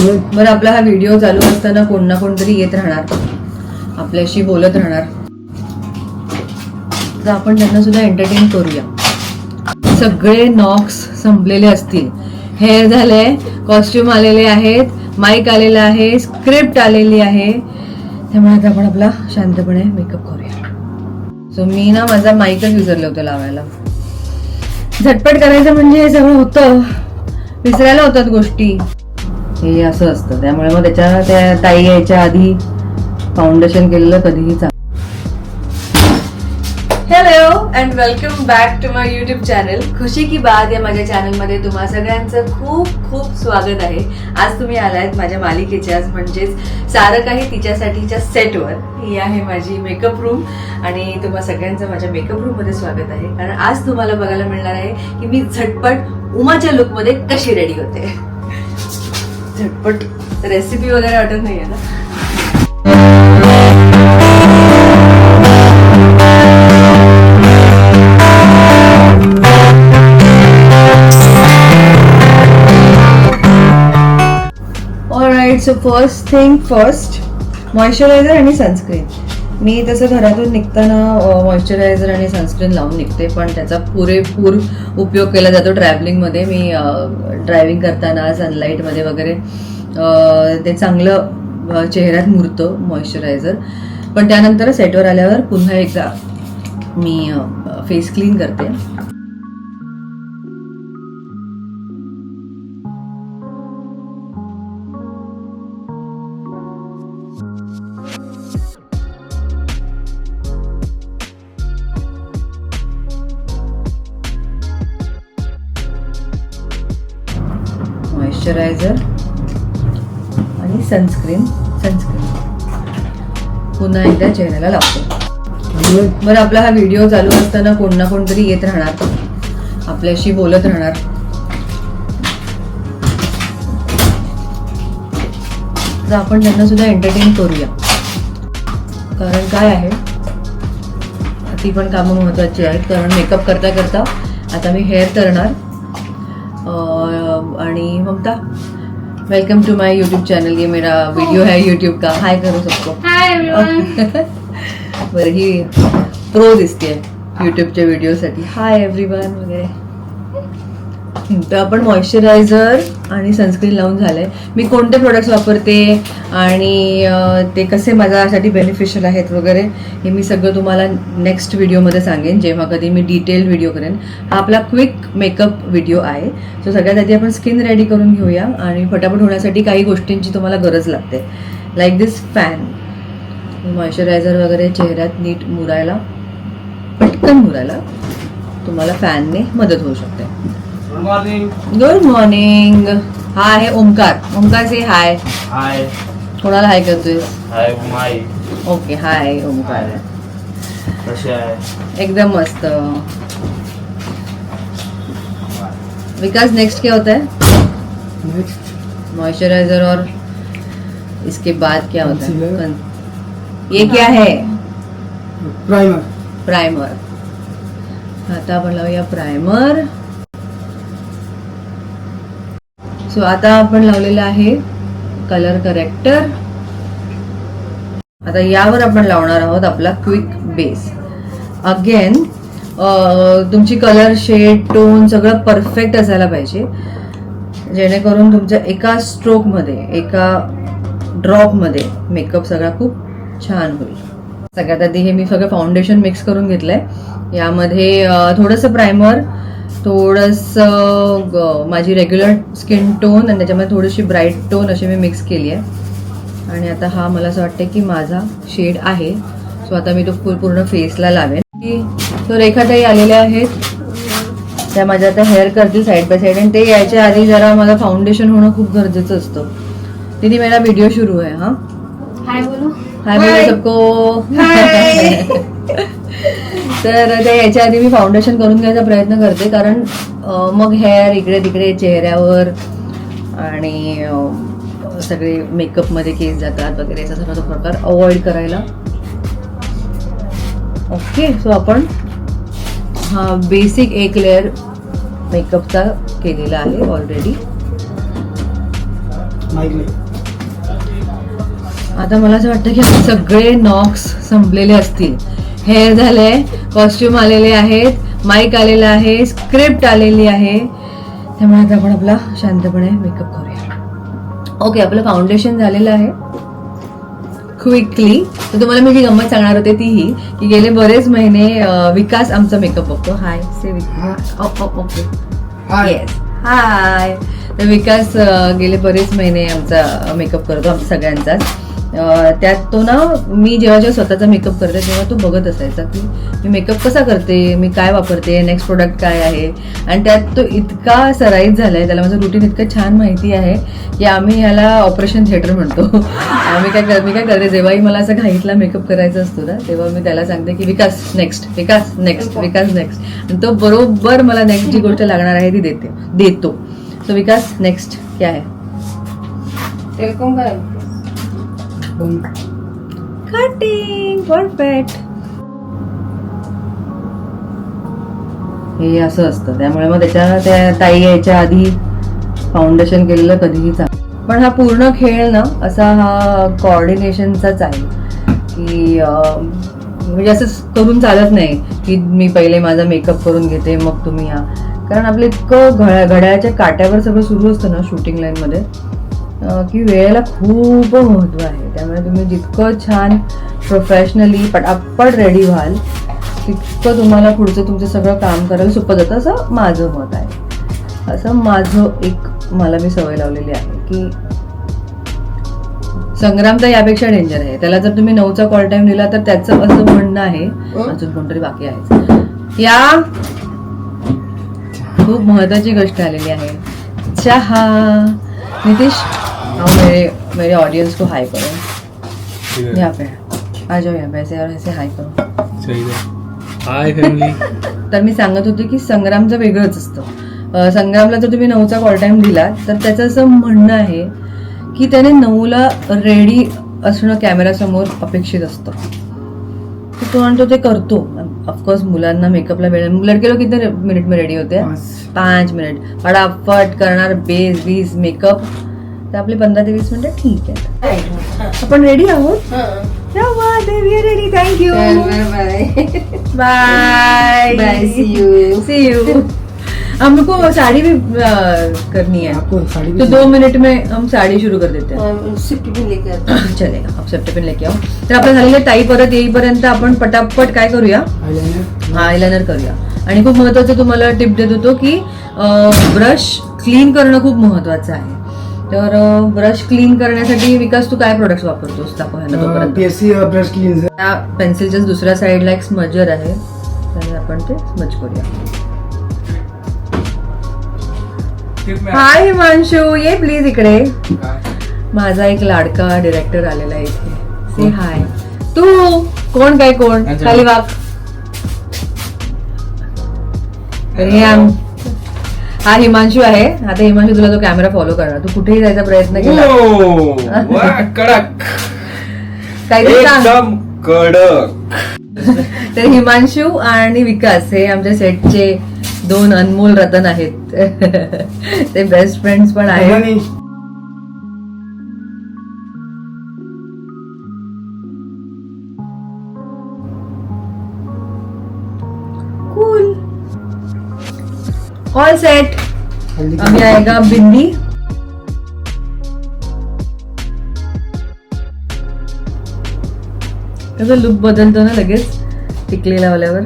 बरं आपला हा व्हिडिओ चालू असताना कोण ना कोणतरी येत राहणार. आपल्याशी बोलत राहणार. तर आपण त्यांना सुद्धा एंटरटेन करूया. सगळे नॉक्स संपलेले असतील. हेअर झालंय कॉस्ट्युम आलेले आहेत माईक आलेला आहे स्क्रिप्ट आलेली आहे. त्यामुळे आता आपण आपला शांतपणे मेकअप करूया. सो मी ना माझा माईकच विसरले होतं लावायला. झटपट करायचं म्हणजे हे सगळं होतं. विसरायला होतात गोष्टी. हे असं असतं. त्यामुळे मग त्याच्या त्या ताई यायच्या आधी फाउंडेशन केलेलं कधीही चांगलं. Hello and welcome back to my YouTube channel खुशी की बात या माझ्या चॅनलमध्ये तुम्हा सगळ्यांचं खूप खूप स्वागत आहे. आज तुम्ही आलायत माझ्या मालिकेच्या म्हणजेच सारं काही तिच्यासाठीच्या सेटवर ही आहे माझी मेकअप रूम आणि तुम्हा सगळ्यांचं माझ्या मेकअप रूममध्ये स्वागत आहे. कारण आज तुम्हाला बघायला मिळणार आहे की मी झटपट उमाच्या लुकमध्ये कशी रेडी होते. झटपट रेसिपी वगैरे आठवत नाही आहे ना so first thing first moisturiser आणि सनस्क्रीन मी तसं घरातून निघताना मॉइश्चरायझर आणि सनस्क्रीन लावून निघते पण त्याचा पुरेपूर उपयोग केला जातो ट्रॅव्हलिंगमध्ये मी ड्रायव्हिंग करताना सनलाईटमध्ये वगैरे ते चांगलं चेहऱ्यात मुरतं मॉइश्चरायझर पण त्यानंतर सेटवर आल्यावर पुन्हा एकदा मी फेस क्लीन करते. मॉइश्चरायझर आणि सनस्क्रीन सनस्क्रीन. पुन्हा एकदा चेहऱ्याला लावते. बरं आपला हा व्हिडिओ चालू असताना कोण ना कोणतरी येत राहणार. आपल्याशी बोलत राहणार. तर आपण त्यांना सुद्धा एंटरटेन करूया. कारण काय आहे? ती पण कामं महत्वाची आहेत. कारण मेकअप करता करता आता मी हेअर करणार आणि Mamata welcome to my YouTube channel ये मेरा वीडियो है यूट्यूब का. हाय करो सबको. हाय एवरीवन बरं ही प्रो दिसते यूट्यूबच्या व्हिडिओसाठी हाय एव्हरीवन वगैरे. तर आपण मॉइश्चरायझर आणि सनस्क्रीन लावून झालंय. मी कोणते प्रोडक्ट्स वापरते आणि ते कसे माझ्यासाठी बेनिफिशियल आहेत वगैरे हे मी सगळं तुम्हाला नेक्स्ट व्हिडिओमध्ये सांगेन जेव्हा कधी मी डिटेल व्हिडिओ करेन. हा आपला क्विक मेकअप व्हिडिओ आहे. सो सगळ्यात आधी आपण स्किन रेडी करून घेऊया आणि फटाफट होण्यासाठी काही गोष्टींची तुम्हाला गरज लागते. लाईक दिस फॅन मॉइश्चरायझर वगैरे चेहऱ्यात नीट मुरायला पटकन मुरायला तुम्हाला फॅनने मदत होऊ शकते. मॉर्निंग गुड मॉर्निंग हा आहे ओमकार ओमकार से हाय हाय कोणाला हाय करतोय हाय माई ओके हाय ओमकार कसे आहे? एकदम मस्त. विकास नेक्स्ट क्या होता है? नेक्स्ट मॉइस्चराइजर और इसके बाद क्या होता है? ये क्या है? प्राइमर प्रायमर आता आपण लावूया प्रायमर सो आता आपण लावलेलं आहे कलर करेक्टर आता यावर आपण लावणार आहोत आपला क्विक बेस अगेन तुमची कलर शेड टोन सगळं परफेक्ट असायला पाहिजे. जेणेकरून तुमच्या एका स्ट्रोकमध्ये एका ड्रॉपमध्ये मेकअप सगळा खूप छान होईल. सगळ्यात आधी हे मी सगळं फाउंडेशन मिक्स करून घेतलंय. यामध्ये थोडंसं प्रायमर थोडंसं ग- माझी रेग्युलर स्किन टोन आणि त्याच्यामध्ये थोडीशी ब्राईट टोन अशी मी मिक्स केली आहे. आणि आता हा मला असं वाटतं की माझा शेड आहे. सो आता मी तो पूर्ण फेसला लावेन. की तो रेखाताई आलेल्या आहेत. त्या माझ्या आता हेअर करतील साईड बाय साईड आणि ते यायच्या आधी जरा मला फाउंडेशन होणं खूप गरजेचं असतं. दीदी मेरा व्हिडिओ सुरू आहे हा. हाय बोलो. हाय बोलो सबको. तर ते याच्या आधी मी फाउंडेशन करून घ्यायचा प्रयत्न करते. कारण मग हेअर इकडे तिकडे चेहऱ्यावर आणि सगळे मेकअपमध्ये केस जातात वगैरे सगळा तो प्रकार अवॉइड करायला. ओके सो आपण हा बेसिक एक लेअर मेकअपचा केलेला आहे ऑलरेडी आता मला असं वाटतं की सगळे नॉक्स संपलेले असतील. हेअर झाले कॉस्ट्युम आलेले आहेत. माईक आलेला आहे. स्क्रिप्ट आलेली आहे. त्यामुळे आता आपण आपला शांतपणे मेकअप करूया. ओके आपलं फाउंडेशन झालेलं आहे. क्विकली तर तुम्हाला मी जी गंमत सांगणार होते ती ही की गेले बरेच महिने विकास आमचा मेकअप बघतो. हाय से ओके हाय येस हाय तर विकास गेले बरेच महिने आमचा मेकअप करतो आमचा सगळ्यांचाच. त्यात तो ना मी जेव्हा जेव्हा स्वतःचा मेकअप करते तेव्हा तो बघत असायचा की मी मेकअप कसा करते मी काय वापरते नेक्स्ट प्रोडक्ट काय आहे? आणि त्यात तो इतका सराईत झालाय त्याला माझं रुटीन इतकं छान माहिती आहे की आम्ही याला ऑपरेशन थिएटर म्हणतो. आम्ही काय मी काय करते जेव्हाही मला असं घाईतला मेकअप करायचा असतो ना तेव्हा मी त्याला सांगते की Vikas next Vikas next Vikas next आणि तो बरोबर मला नेक्स्ट जी गोष्ट लागणार आहे ती देते देतो. सो विकास नेक्स्ट क्या है? पण कटिंग परफेक्ट हे असं असतं. त्यामुळे मग त्याच्या त्या ताई यायच्या आधी फाउंडेशन केलेलं कधीही चांगलं. पण हा पूर्ण खेळ ना असा हा कॉर्डिनेशनचाच आहे. की म्हणजे असं करून चालत नाही की मी पहिले माझा मेकअप करून घेते मग तुम्ही या. कारण आपलं इतकं घड्या काट्यावर सगळं सुरू असतं ना शूटिंग लाईनमध्ये मध्ये. की वेळेला खूप महत्त्व आहे. त्यामुळे तुम्ही जितकं छान प्रोफेशनली पटापट रेडी व्हाल तितकं तुम्हाला पुढचं तुमचं सगळं काम करायला सोपं जातं. असं माझं मत आहे. असं माझं एक मला मी सवय लावलेली आहे की संग्राम तर यापेक्षा डेंजर आहे. त्याला जर तुम्ही नऊचा कॉल टाइम दिला तर त्याचं असं म्हणणं आहे अजून कोणतरी बाकी आहे. या खूप महत्वाची गोष्ट आलेली आहे. चहा. नितीश आओ मेरे मेरे ऑडियंस को हाय करो। यहाँ पे। आ जाओ यहाँ पे ऐसे और ऐसे हाय करो। हाय फॅमिली तर मी सांगत होते की संग्रामचं वेगळंच असतं. संग्रामला जर तुम्ही नऊचा कॉल टाइम दिला तर त्याचं असं म्हणणं आहे की त्याने नऊला रेडी असणं कॅमेरासमोर अपेक्षित असतं. तर तो म्हणतो ते करतो. ऑफकोर्स मुलांना मेकअपला वेळ लडके लोक किती मिनिट में रेडी होते? पाच. पाच मिनिट फटाफट करणार बेस बीस मेकअप तर आपले पंधरा ते वीस मिनिटं ठीक आहे. आपण रेडी आहोत? Ready thank you bye Bye, see you. See you हमको साड़ी भी अ, करनी है आपको साड़ी भी तो दो मिनट में हम साड़ी शुरू कर देते हैं. लेके आते चलेगा आप सेफ्टी पिन लेके आओ. तर आपलं झालेलं ताई परत येईपर्यंत आपण पटापट काय करूया? आयलाइनर करूया. आणि खूप महत्वाचं तुम्हाला टिप देत होतो की ब्रश क्लीन करणं खूप महत्वाचं आहे. तर ब्रश क्लीन करण्यासाठी विकास तू काय प्रोडक्ट्स वापरतोस? पीएससी ब्रश क्लीन्झर त्या पेन्सिलच्याच दुसऱ्या साईडला एक स्मजर आहे. त्याने आपण ते स्मज करूया. हाय हिमांशू ये प्लीज इकडे. माझा एक लाडका डिरेक्टर आलेला आहे इथे. से हाय तू? कोण काय कोण. खाली तर हे आम हा हिमांशू आहे. आता हिमांशू तुला तो कॅमेरा फॉलो करणार. तू कुठेही जायचा प्रयत्न केला. वा, कडक. काहीतरी सांग. एकदम कडक. तर हिमांशू आणि विकास हे आमच्या सेटचे दोन अनमोल रतन आहेत. ते बेस्ट फ्रेंड्स पण आहेत. ऑल सेट अभी आएगा बिंदी? त्याचा लुक बदलतो ना लगेच टिकली लावल्यावर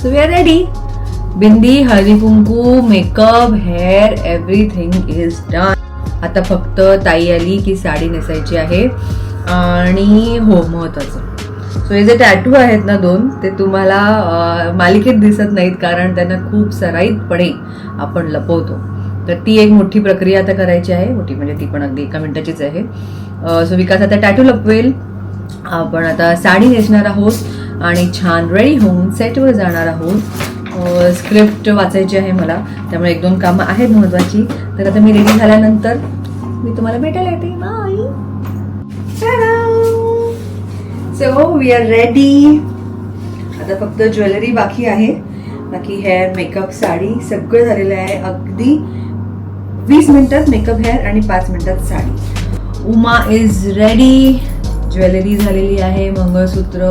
so we are ready bindi Haldi Kunku makeup hair everything is done आता फक्त ताई आली की साडी नेसायची आहे. आणि हो महत्वाचं. सो हे जे टॅटू आहेत ना दोन ते तुम्हाला मालिकेत दिसत नाहीत कारण त्यांना खूप सराईतपणे आपण लपवतो. तर ती एक मोठी प्रक्रिया आता करायची आहे. मोठी म्हणजे ती पण अगदी एका मिनिटाचीच आहे. सो विकास आता टॅटू लपवेल. आपण आता साडी नेसणार आहोत आणि छान रेडी होऊन सेटवर जाणार आहोत. स्क्रिप्ट वाचायची आहे मला. त्यामुळे एक दोन कामं आहेत महत्वाची. तर आता मी रेडी झाल्यानंतर मी तुम्हाला भेटायला येते. Bye so we are ready आता फक्त ज्वेलरी बाकी आहे. बाकी हेअर मेकअप साडी सगळं झालेलं आहे. अगदी वीस मिनिटात मेकअप हेअर आणि पाच मिनिटात sari. Uma is ready jewellery झालेली आहे मंगळसूत्र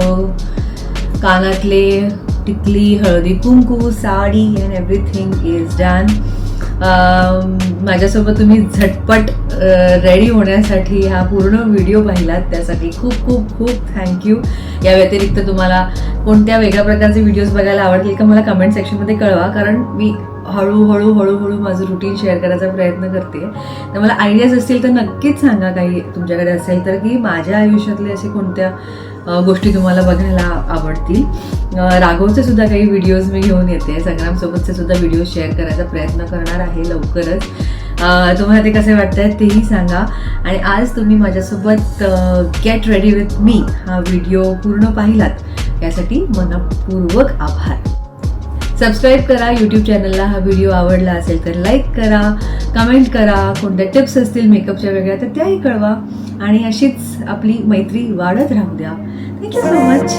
कानातले टिकली हळदी कुंकू sari and everything is done माझ्यासोबत तुम्ही झटपट uh, रेडी होण्यासाठी हा पूर्ण व्हिडिओ पाहिलात. त्यासाठी खूप खूप खूप थँक्यू या व्यतिरिक्त तुम्हाला कोणत्या वेगळ्या प्रकारचे व्हिडिओज बघायला आवडतील का मला कमेंट सेक्शनमध्ये कळवा. कारण मी हळूहळू हळूहळू माझं रुटीन शेअर करायचा प्रयत्न करते. तर मला आयडियाज असतील तर नक्कीच सांगा काही तुमच्याकडे असेल तर की माझ्या आयुष्यातले असे कोणत्या गोष्टी तुम्हाला बघायला आवडतील. राघवचे सुद्धा काही व्हिडिओज मी घेऊन येते. संग्रामसोबतचे सुद्धा व्हिडिओ शेअर करायचा प्रयत्न करणार आहे लवकरच. तुम्हाला ते कसे वाटत आहेत तेही सांगा. आणि आज तुम्ही माझ्यासोबत गेट रेडी विथ मी हा व्हिडिओ पूर्ण पाहिलात. यासाठी मनपूर्वक आभार. सबस्क्राईब करा यूट्यूब चॅनलला हा व्हिडिओ आवडला असेल तर लाईक करा कमेंट करा. कोणत्या टिप्स असतील मेकअपच्या वेगळ्या तर त्याही कळवा. आणि अशीच आपली मैत्री वाढत राहू द्या. Thank you so much